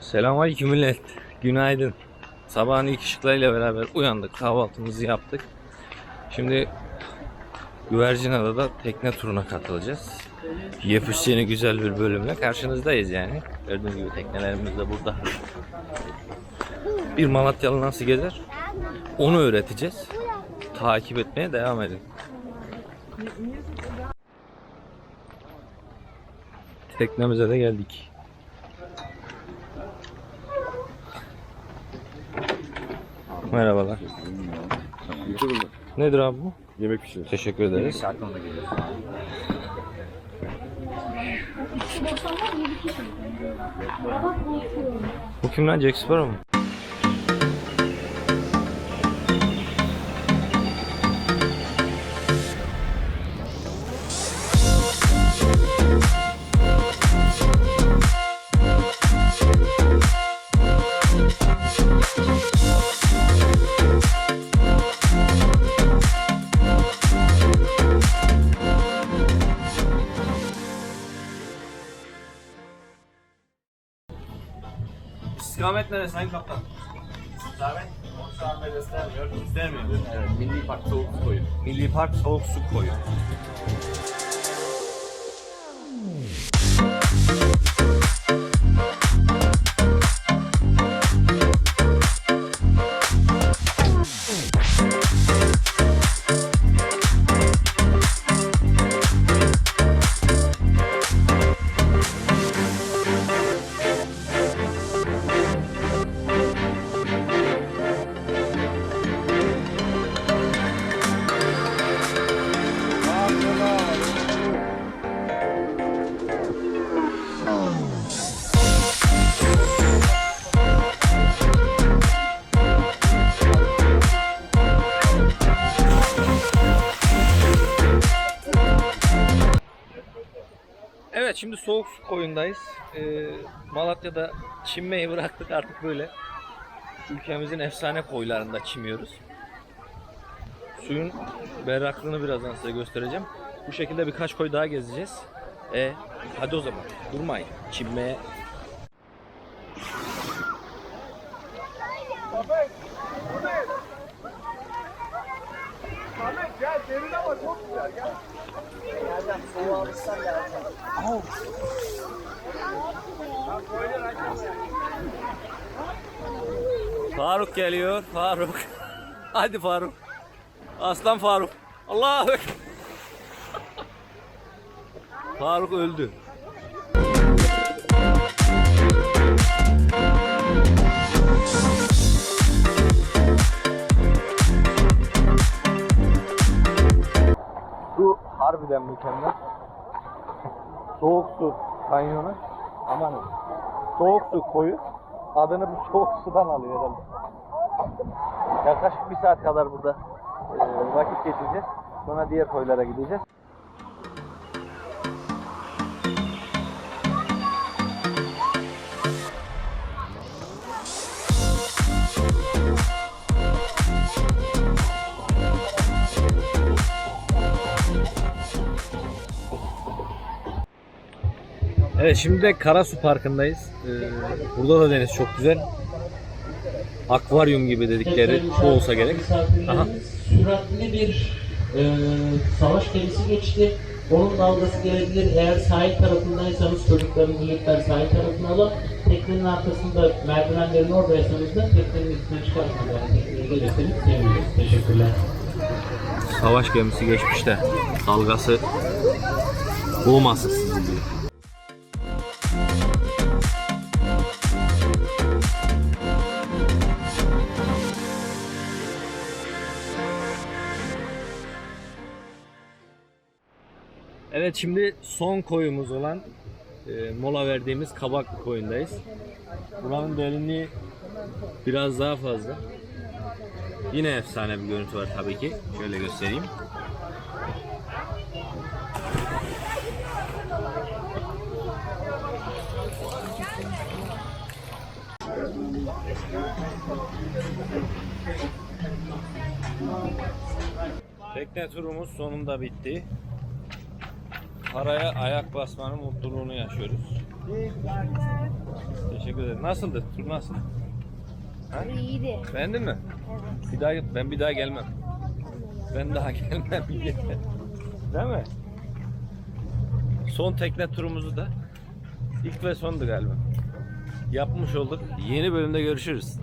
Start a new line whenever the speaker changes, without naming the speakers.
Selamünaleyküm millet. Günaydın. Sabahın ilk ışıklarıyla beraber uyandık. Kahvaltımızı yaptık. Şimdi Güvercinada'da tekne turuna katılacağız. Yepyeni güzel bir bölümle karşınızdayız yani. Gördüğünüz gibi teknelerimiz de burada. Bir Malatyalı nasıl gezer? Onu öğreteceğiz. Takip etmeye devam edin. Teknemize de geldik. Merhabalar. Nedir abi bu?
Yemek pişirir.
Teşekkür ederiz. Bu kim lan Jack Sparrow mu? İstikamet neresi Sayın Kaptan?
Onu şu anda göstermiyor. İstemiyor. Evet. Milli Park Soğuk Su Koyu.
Milli Park Soğuk Su Koyu. Evet şimdi soğuk su koyundayız. Ee, Malatya'da çimmeyi bıraktık artık böyle. Ülkemizin efsane koylarında çimiyoruz. Suyun berraklığını birazdan size göstereceğim. Bu şekilde birkaç koy daha gezeceğiz. E hadi o zaman durmayın. Çimmeye
Ahmet gel derin ama çok güzel gel.
Faruk geliyor. Faruk. Hadi Faruk. Aslan Faruk. Ekber. Faruk öldü. Su harbiden mükemmel. Soğuk su kanyonu. Aman soğuk su koyu. Adını bu soğuk sudan alıyor herhalde. Yaklaşık bir saat kadar burada e, vakit geçireceğiz. Sonra diğer koylara gideceğiz. Evet şimdi de Karasu Parkı'ndayız. Ee, burada da deniz çok güzel. Akvaryum gibi dedikleri bu olsa gerek. Aha.
Süratli bir e, savaş gemisi geçti. Onun dalgası gelebilir. Eğer sahil tarafındaysanız çocukların milletler sahil tarafına alın. Teknenin arkasında merdivenlerin oradaysanız da teknenin üstüne çıkarsınız. Yani tekneye gelirseniz seviniriz. Teşekkürler.
Savaş gemisi geçmiş de dalgası boğmasın Evet şimdi son koyumuz olan e, mola verdiğimiz Kabaklı koyundayız. Buranın derinliği biraz daha fazla. Yine efsane bir görüntü var tabii ki. Şöyle göstereyim. Tekne turumuz sonunda bitti. Paraya ayak basmanın mutluluğunu yaşıyoruz. Teşekkür ederim. Nasıldı? Tur nasıl? Ha?
İyiydi.
Beğendin mi?
Evet.
Bir daha ben bir daha gelmem. Ben daha gelmem. Değil mi? Son tekne turumuzu da ilk ve sondu galiba. Yapmış olduk. Yeni bölümde görüşürüz.